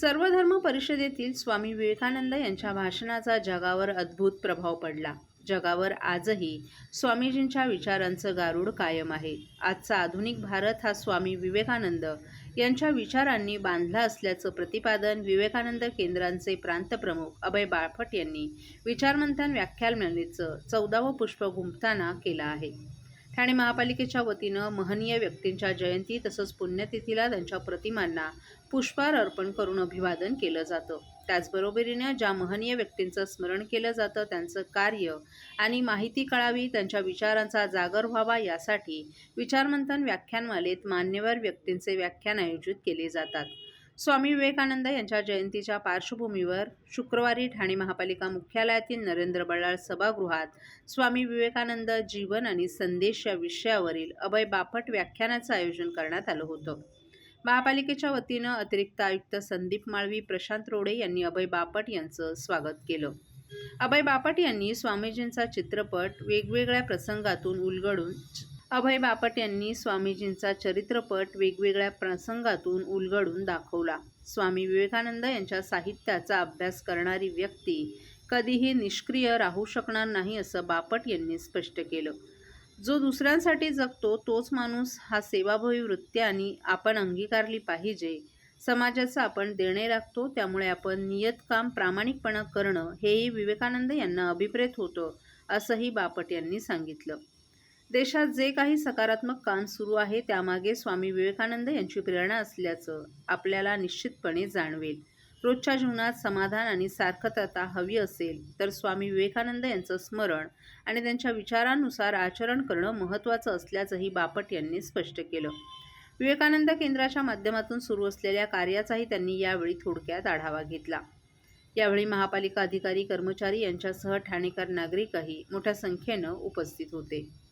सर्वधर्म परिषदेतील स्वामी विवेकानंद यांच्या भाषणाचा जगावर अद्भुत प्रभाव पडला. जगावर आजही स्वामीजींच्या विचारांचं गारूड कायम आहे. आजचा आधुनिक भारत हा स्वामी विवेकानंद यांच्या विचारांनी बांधला असल्याचं प्रतिपादन विवेकानंद केंद्रांचे प्रांतप्रमुख अभय बाळफट यांनी विचारमंथन व्याख्यानमालेचं चौदावं पुष्प गुंफताना केलं आहे. ठाणे महापालिकेच्या वतीनं महनीय व्यक्तींच्या जयंती तसंच पुण्यतिथीला त्यांच्या प्रतिमांना पुष्पहार अर्पण करून अभिवादन केलं जातं. त्याचबरोबरीनं ज्या महनीय व्यक्तींचं स्मरण केलं जातं त्यांचं कार्य आणि माहिती कळावी त्यांच्या विचारांचा जागर व्हावा यासाठी विचारमंथन व्याख्यानमालेत मान्यवर व्यक्तींचे व्याख्यान आयोजित केले जातात. स्वामी विवेकानंद यांच्या जयंतीच्या पार्श्वभूमीवर शुक्रवारी ठाणे महापालिका मुख्यालयातील नरेंद्र बळाळ सभागृहात स्वामी विवेकानंद जीवन आणि संदेश या विषयावरील अभय बापट व्याख्यानाचं आयोजन करण्यात आलं होतं. महापालिकेच्या वतीनं अतिरिक्त आयुक्त संदीप माळवी प्रशांत रोडे यांनी अभय बापट यांचं स्वागत केलं. अभय बापट यांनी स्वामीजींचा चित्रपट वेगवेगळ्या प्रसंगातून उलगडून अभय बापट यांनी स्वामीजींचा चरित्रपट वेगवेगळ्या प्रसंगातून उलगडून दाखवला. स्वामी विवेकानंद यांच्या साहित्याचा अभ्यास करणारी व्यक्ती कधीही निष्क्रिय राहू शकणार नाही असं बापट यांनी स्पष्ट केलं. जो दुसऱ्यांसाठी जगतो तोच माणूस हा सेवाभावी वृत्ती आणि आपण अंगीकारली पाहिजे. समाजाचं आपण देणे राखतो त्यामुळे आपण नियतकाम प्रामाणिकपणा करणं हेही विवेकानंद यांना अभिप्रेत होतं असंही बापट यांनी सांगितलं. देशात जे काही सकारात्मक काम सुरू आहे त्यामागे स्वामी विवेकानंद यांची प्रेरणा असल्याचं आपल्याला निश्चितपणे जाणवेल. रोजच्या जीवनात समाधान आणि सार्थकता हवी असेल तर स्वामी विवेकानंद यांचं स्मरण आणि त्यांच्या विचारांनुसार आचरण करणं महत्त्वाचं असल्याचंही बापट यांनी स्पष्ट केलं. विवेकानंद केंद्राच्या माध्यमातून सुरू असलेल्या कार्याचाही त्यांनी यावेळी थोडक्यात आढावा घेतला. यावेळी महापालिका अधिकारी कर्मचारी यांच्यासह ठाणेकर नागरिकही मोठ्या संख्येनं उपस्थित होते.